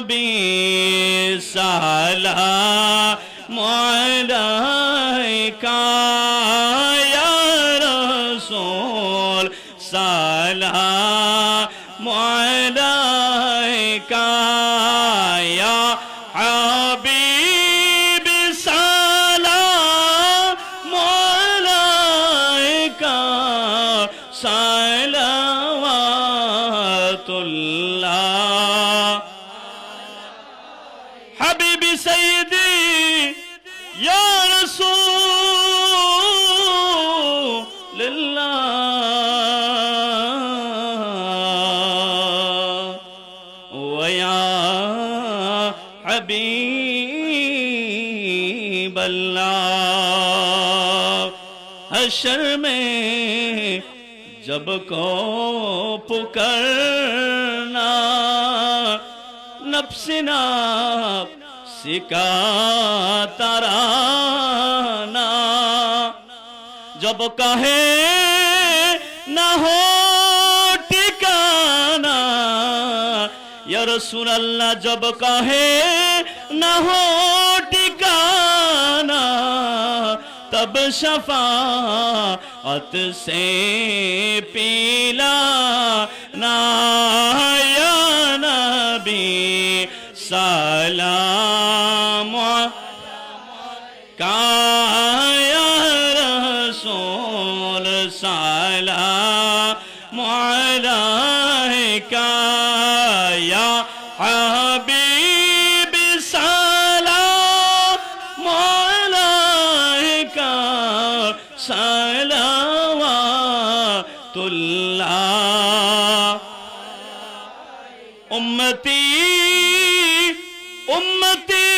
نبی سلام علیکہ یا رسول سلام علیکہ یا حبیب يا رسول الله ويا حبيب الله. حشر میں جب کو پکرنا نفسنا سکا ترانا جب کہے نہ ہو ٹکانا یا رسول اللہ جب کہے نہ ہو ٹکانا تب شفاعت سے پیلا نا یا نبی سلام سلام علیکہ یا حبیب سلام علیکہ صلوات اللہ۔ امتی امتی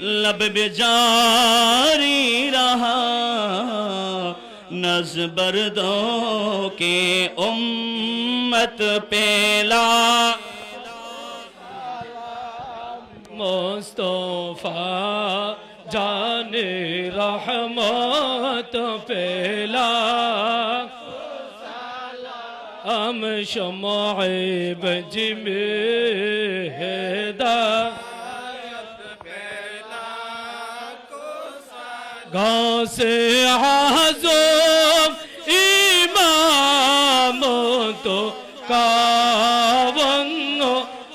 لب بجاری رہا۔ نزبردوں کے امت پیلا۔ مصطفیٰ جان رحمت پھیلا ہم شمع بج ہدا گاؤں سے حضم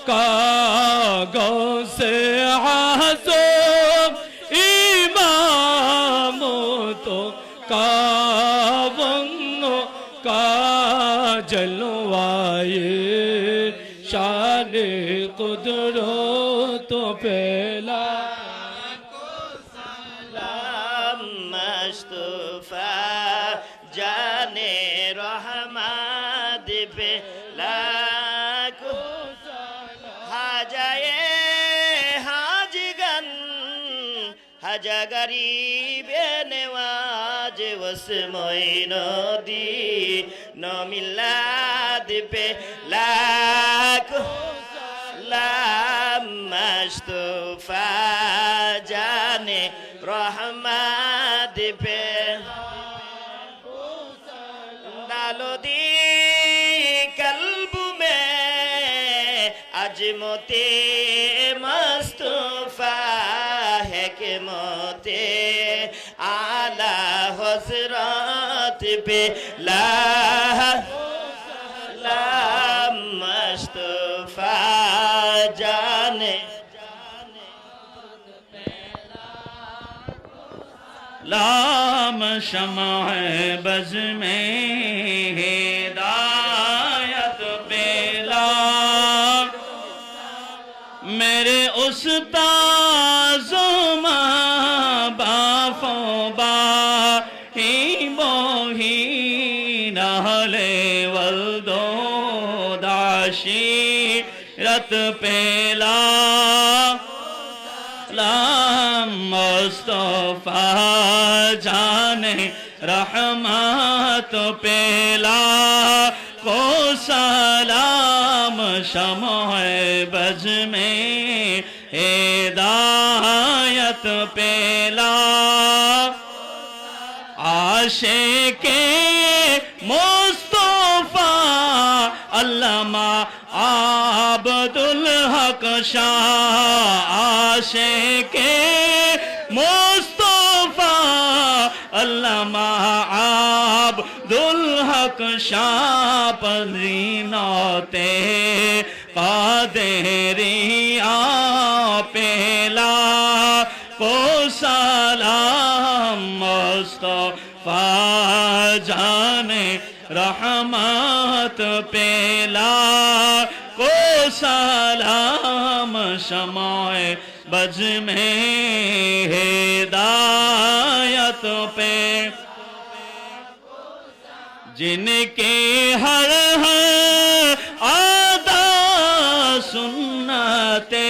کاونگو کا گاؤں سے حضم امام تو کاونگو کا جلوائے حج غریب نواز وسمین دی نمیلاد پہ لاکھو سلام مصطفیٰ جانے رحمت پہ ڈالو دی قلب میں عجمت مصطفیٰ اعلی حضرات پہ لا سلام مصطفیٰ جانے لام شمع بز میں ہدایت پیلا میرے استازوں نہلے ولدو داشی رت پیلا سلام مصطفیٰ جانے رحمت پیلا کو سلام شمع بج میں ہدایت پیلا عاشق علامہ آبد الحق شاہ آشے کے مصطفیٰ اللہ علامہ آبد الحق شاہ پذینوتے قادریہ رحمت پیلا کو سلام شمع بج میں ہدایت پہ۔ جن کے ہر ہر آدا سنتے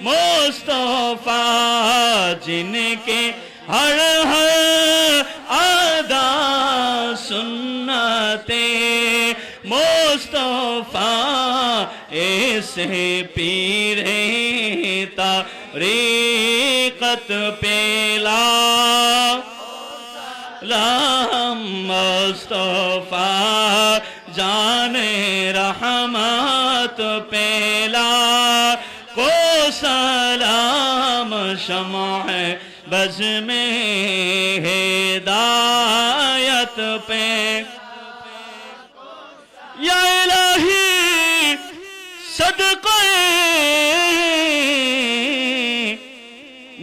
مصطفیٰ، جن کے ہر ہر آدا سنتے مصطفیٰ ایسے پیرے طریقت پیلا۔ لام مصطفیٰ جان رحمت پیلا۔ کو سلام شمع بز میں ہدایت پہ۔ صدقے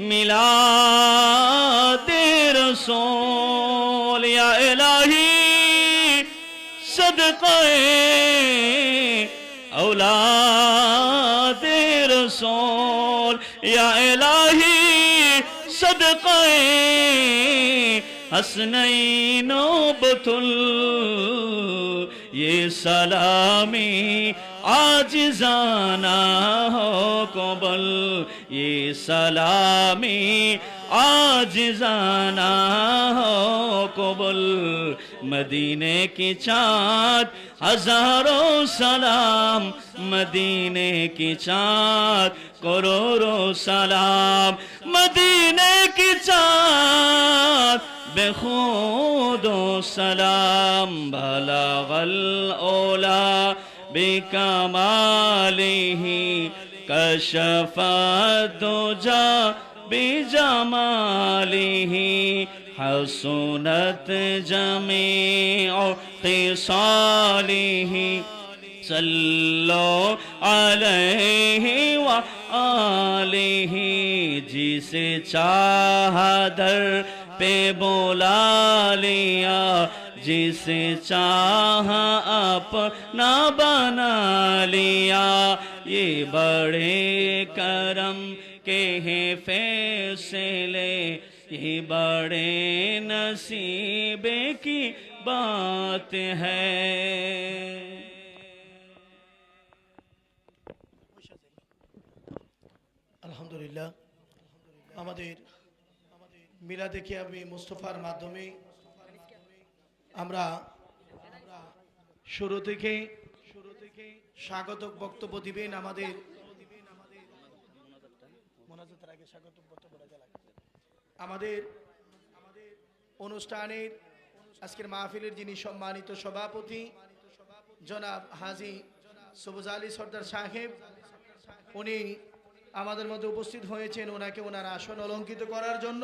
ملاد رسول، یا الہی صدقے اولاد رسول، یا الہی صدقے حسنین و بطل یہ سلامی آجزانہ ہو قبل، یہ سلامی۔ آجزانہ ہو قبل، مدینے کی چاند۔ ہزاروں سلام، مدینے کی چاند۔ کروڑوں سلام، مدینے کی چاند۔ بے خود و سلام بلغ الاولا بکمالہ کشف الدجا بجمالہ حسنت جميع خصاله صلو علیہ وآلہ جسے چاہا در پہ بولا لیا۔ جسے چاہا اپنا بنا لیا یہ بڑے کرم کے ہیں فیصلے یہ بڑے نصیب کی بات ہے আলহামদুলিল্লাহ আমাদের মিলাদে কিয়ামে মুস্তফার মাধ্যমে আমরা শুরু থেকে শুরু থেকে স্বাগতক বক্তব্য দিবেন। আমাদের আমাদের অনুষ্ঠানের আজকের মাহফিলের যিনি সম্মানিত সভাপতি জনাব হাজি সবুজ আলী সর্দার সাহেব উনি আমাদের মধ্যে উপস্থিত হয়েছেন ওনাকে ওনার আসন অলঙ্কিত করার জন্য